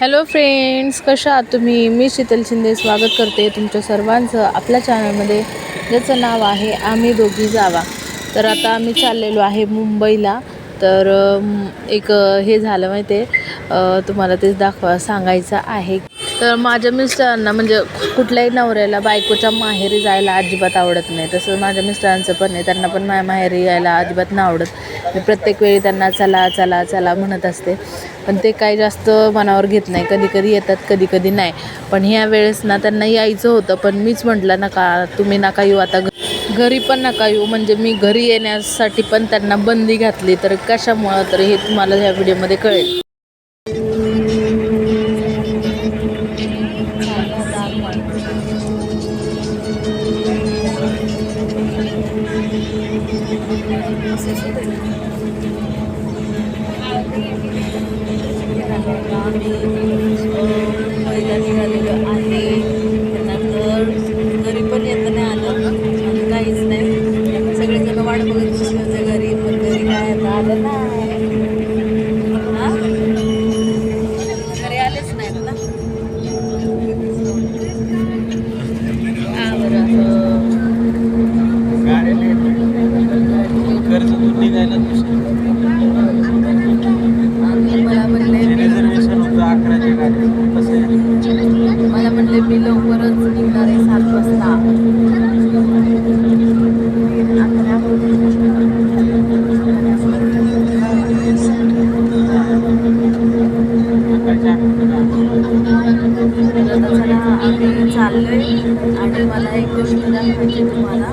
Hello friends कशा आहात तुम्ही? मी शीतल शिंदे. स्वागत करते तुमच्या सर्वांचं आपल्या चॅनलमध्ये ज्याचं नाव आहे आम्ही दोघी जावा. तर आता आम्ही चाललेलो आहे मुंबईला. तर एक हे झालं माहिती आहे तुम्हाला तेच दाखवा सांगायचं आहे. तर माझ्या मिस्टरांना म्हणजे कुठल्याही नवऱ्याला बायकोच्या माहेरी जायला अजिबात आवडत नाही. तसं माझ्या मिस्टरांचं पण आहे. त्यांना पण माझ्या माहेरी यायला अजिबात नाही आवडत. प्रत्येक वेळी त्यांना चला चला चला म्हणत असते. पण ते काही जास्त मनावर घेत नाही. कधी कधी येतात कधी कधी नाही. पण ह्या वेळेस ना त्यांना यायचं होतं. पण मीच म्हटलं नका तुम्ही नका येऊ आता. घ- घरी पण नका येऊ. म्हणजे मी घरी येण्यासाठी पण त्यांना बंदी घातली. तर कशामुळं? तर हे तुम्हाला ह्या व्हिडिओमध्ये कळेल. Thank you. लवकरच निघणार आहे सात वाजता सकाळच्या अकरा तर आता चला आम्ही चाललोय आणि मला एक गोष्ट तुम्हाला.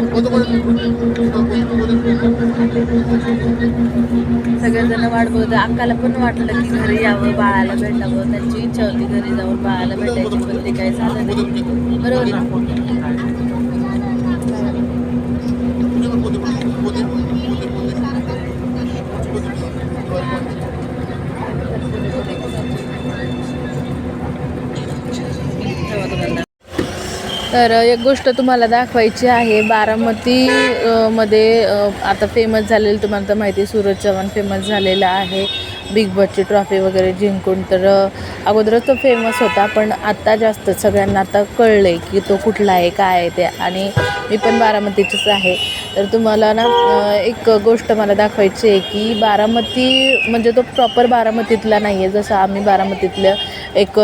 सगळेजण वाट बघत अक्काला पण वाटलं की घरी यावं बाळाला भेटावं. त्यांची इच्छा होती घरी जाऊन बाळाला भेटायची पण ते काही झालं नाही. बरोबर तर एक गोष्ट तुम्हाला दाखवायची आहे. बारामती मध्ये आता फेमस झालेलं तुम्हाला तर माहिती आहे सूरज चव्हाण फेमस झालेला आहे. बिग बॉसची ट्रॉफी वगैरे जिंकून. तर अगोदरच तो फेमस होता पण आत्ता जास्त सगळ्यांना आता कळलं आहे की तो कुठला आहे काय आहे ते. आणि मी पण बारामतीचीच आहे. तर तुम्हाला ना एक गोष्ट मला दाखवायची आहे की बारामती म्हणजे तो प्रॉपर बारामतीतला नाही आहे जसं आम्ही बारामतीतलं एक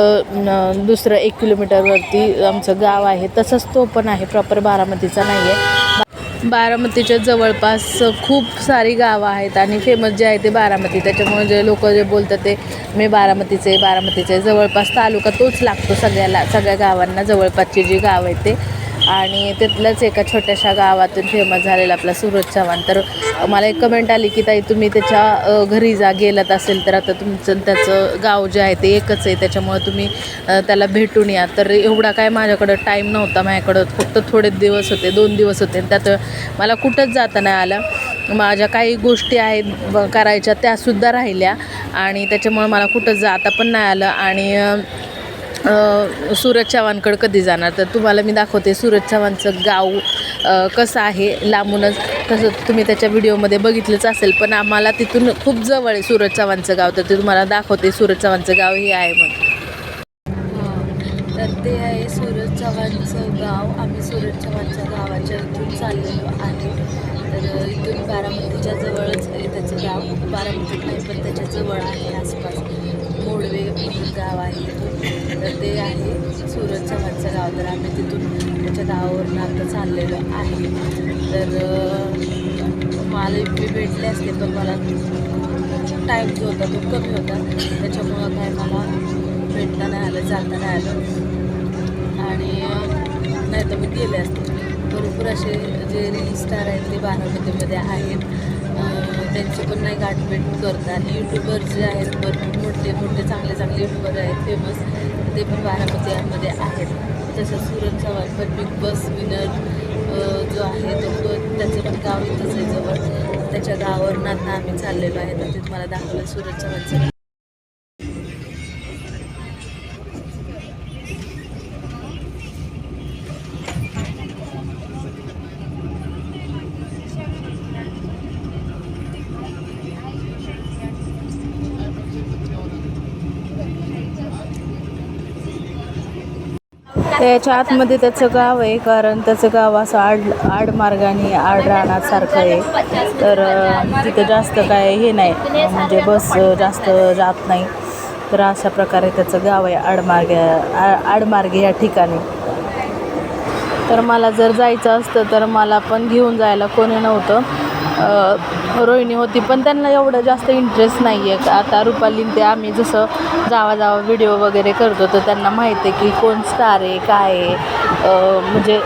दुसरं एक किलोमीटरवरती आमचं गाव आहे. तसंच तो पण आहे. प्रॉपर बारामतीचा नाही आहे बारामतीच्या जवळपास खूप सारी गावं आहेत आणि फेमस जे आहे ते बारामती. त्याच्यामुळे जे लोक जे बोलतात ते मी बारामतीचे बारामतीचे जवळपास तालुका तोच लागतो सगळ्याला सगळ्या गावांना जवळपासची जी गाव आहेत ते. आणि तिथलंच एका छोट्याशा गावातून फेमस झालेला आपला सूरज चव्हाण. तर मला एक कमेंट आली की ताई तुम्ही त्याच्या घरी जा गेलात असेल तर आता तुमचं त्याचं गाव जे आहे ते एकच आहे. त्याच्यामुळे तुम्ही त्याला भेटून या. तर एवढा काय माझ्याकडं टाईम नव्हता माझ्याकडं फक्त थोडे दिवस होते दोन दिवस होते. आणि त्यात मला कुठंच जाता नाही आलं. माझ्या काही गोष्टी आहेत करायच्या त्यासुद्धा राहिल्या आणि त्याच्यामुळे मला कुठंच जाता पण नाही आलं. आणि सूरज चव्हाणकडं कधी जाणार? तर तुम्हाला मी दाखवते सूरज चव्हाणचं गाव कसं आहे. लांबूनच तसं तुम्ही त्याच्या व्हिडिओमध्ये बघितलंच असेल पण आम्हाला तिथून खूप जवळ आहे सूरज चव्हाणचं गाव. तर ते तुम्हाला दाखवते सूरज चव्हाणचं गाव हे आहे मग तर ते आहे सूरज चव्हाणचं गाव. आम्ही सूरज चव्हाणच्या गावाच्या इथून चाललेलो आहे. तर इथून बारामतीच्या जवळच आहे त्याचं गाव. बारामतीत नाही पण त्याच्याजवळ आहे आसपास. मोडवे गाव आहे तर ते आहे सूरज मागचं गाव. तर आम्ही तिथून त्याच्या गावावरून आता चाललेलो आहे. तर मला मी भेटले असते पण मला टाईम जो होता तो कमी होता. त्याच्यामुळं काय मला भेटता नाही आलं जाता नाही आलं. आणि नाही तर मी गेले असते. भरपूर असे जे रील स्टार आहेत ते बारामतीमध्ये आहेत. त्यांची पण नाही गाठभेट करतात आणि यूट्यूबर जे आहेत जे मोठे चांगले चांगले युट्यूबर आहेत फेमस ते पण बारामतीमध्ये आहेत. तसंच सूरज चव्हाण पण बिग बॉस विनर जो आहे तो त्याचं पण गाव इथंच आहे जवळ. त्याच्या गावावर आता आम्ही चाललेलो आहे. तर ते तुम्हाला दाखवलं सूरज चव्हाणचं. त्याच्या आतमध्ये त्याचं गाव आहे कारण त्याचं गाव असं आड आडमार्गाने आड राहण्यासारखं आहे. तर तिथं जास्त काय हे नाही म्हणजे बस जास्त जात नाही. तर अशा प्रकारे त्याचं गाव आहे आडमार्गे आ आडमार्गे या ठिकाणी. तर मला जर जायचं असतं तर मला पण घेऊन जायला कोणी नव्हतं. रोहिणी होती पण त्यांना एवढं जास्त इंटरेस्ट नाही आहे आता रुपालीन ते आम्ही जसं जावा जावा व्हिडिओ वगैरे करतो तर त्यांना माहीत आहे की कोण स्टार आहे काय आहे. म्हणजे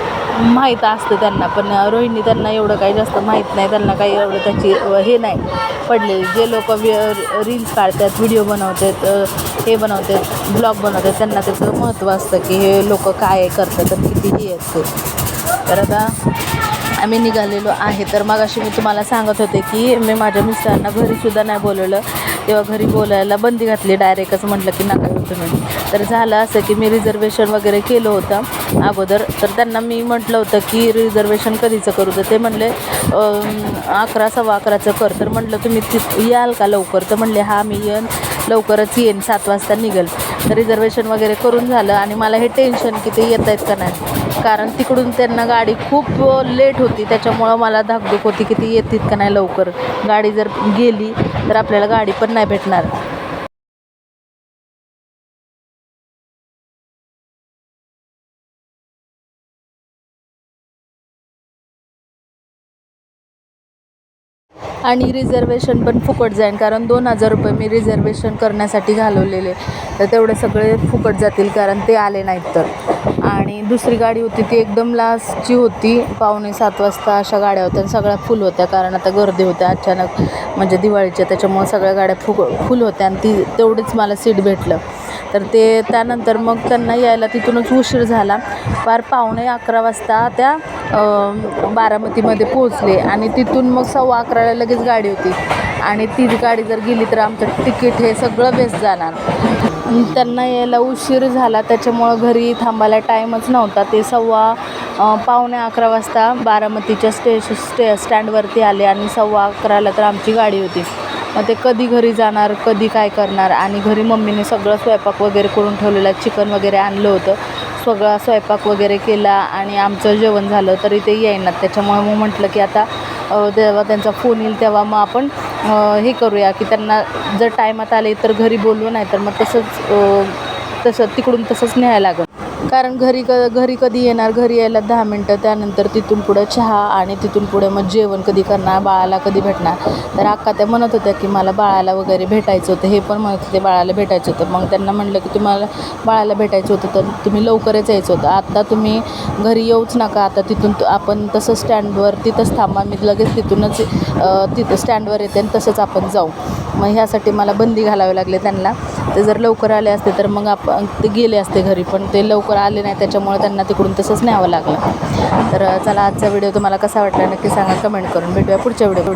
माहीत असतं त्यांना पण रोहिणी त्यांना एवढं काही जास्त माहीत नाही. त्यांना काही एवढं त्याची हे नाही पडलेली. जे लोक रील्स काढतात व्हिडिओ बनवतात हे बनवतात ब्लॉग बनवतात त्यांना त्याचं महत्त्व असतं की हे लोक काय करतात तर किती हे असते. तर आता आम्ही निघालेलो आहे. तर मग अशी मी तुम्हाला सांगत होते की मी माझ्या मिस्टरांना घरीसुद्धा नाही बोलवलं. तेव्हा घरी बोलायला बंदी घातली डायरेक्टच म्हटलं की नका येऊ तुम्ही. तर झालं असं की मी रिझर्वेशन वगैरे केलं होतं अगोदर. तर त्यांना मी म्हटलं होतं की रिझर्वेशन कधीचं करू? तर ते म्हणले अकरा सव्वा अकराचं कर. तर म्हटलं तुम्ही तिथं याल का लवकर? तर म्हणले हा मी येन. लवकरच येईन सात वाजता निघेल. तर रिझर्वेशन वगैरे करून झालं आणि मला हे टेन्शन की ते येत आहेत का नाही. कारण तिकडून त्यांना गाडी खूप लेट होती त्याच्यामुळं मला धाकधूक होती की ती येतील का नाही लवकर. गाडी जर गेली तर आपल्याला गाडी पण नाही भेटणार. आणि रिझर्वेशन पण फुकट जाईल कारण दोन हजार रुपये मी रिझर्वेशन करण्यासाठी घालवलेले तर तेवढे सगळे फुकट जातील कारण ते आले नाहीत तर. आणि दुसरी गाडी होती ती एकदम लास्टची होती. पावणे सात वाजता अशा गाड्या होत्या आणि सगळ्या फुल होत्या कारण आता गर्दी होत्या अचानक. म्हणजे दिवाळीच्या त्याच्यामुळे सगळ्या गाड्या फुक फुल होत्या आणि ती तेवढीच मला सीट भेटलं. तर ते त्यानंतर मग त्यांना यायला तिथूनच उशीर झाला. पार पावणे अकरा वाजता त्या बारामतीमध्ये पोहोचले आणि तिथून मग सव्वा अकराला लगेच गाडी होती. आणि ती गाडी जर गेली तर आमचं तिकीट हे सगळं बेस्ट जाणार. त्यांना यायला उशीर झाला. त्याच्यामुळं घरी थांबायला टाईमच नव्हता. ते सव्वा पावणे अकरा वाजता बारामतीच्या स्टेश स्टे स्टँडवरती आले आणि सव्वा अकराला तर आमची गाडी होती. मग ते कधी घरी जाणार कधी काय करणार आणि घरी मम्मीने सगळं स्वयंपाक वगैरे करून ठेवलेला चिकन वगैरे आणलं होतं. सगळा स्वयंपाक वगैरे केला आणि आमचं जेवण झालं तरी ते येईनात. त्याच्यामुळे मग म्हटलं की आता तेव्हा जेव्हा त्यांचा फोन येईल तेव्हा मग आपण हे करूया की त्यांना जर टायमात आले तर घरी बोलवू नाही तर मग तसंच तसं तिकडून तसंच न्यायला लागेल. कारण घरी क घरी कधी येणार घरी यायला दहा मिनटं त्यानंतर तिथून पुढं चहा आणि तिथून पुढे मग जेवण कधी करणार बाळाला कधी भेटणार. तर अक्का त्या म्हणत होत्या की मला बाळाला वगैरे भेटायचं होतं हे पण म्हणत होते बाळाला भेटायचं होतं. मग त्यांना म्हणलं की तुम्हाला बाळाला भेटायचं होतं तर तुम्ही लवकरच यायचं होतं. आत्ता तुम्ही घरी येऊच नका आता तिथून आपण तसं स्टँडवर तिथंच थांबा मी लगेच तिथूनच तिथं स्टँडवर येते आणि तसंच आपण जाऊ. मग ह्यासाठी मला बंदी घालावी लागले त्यांना. ते जर लवकर आले असते तर मग आपण ते गेले असते घरी पण ते लवकर आले नाही त्याच्यामुळे त्यांना तिकडून तसंच न्यावं लागलं. तर चला आजचा व्हिडिओ तुम्हाला कसा वाटला नक्की सांगा कमेंट करून भेटूया पुढच्या व्हिडिओ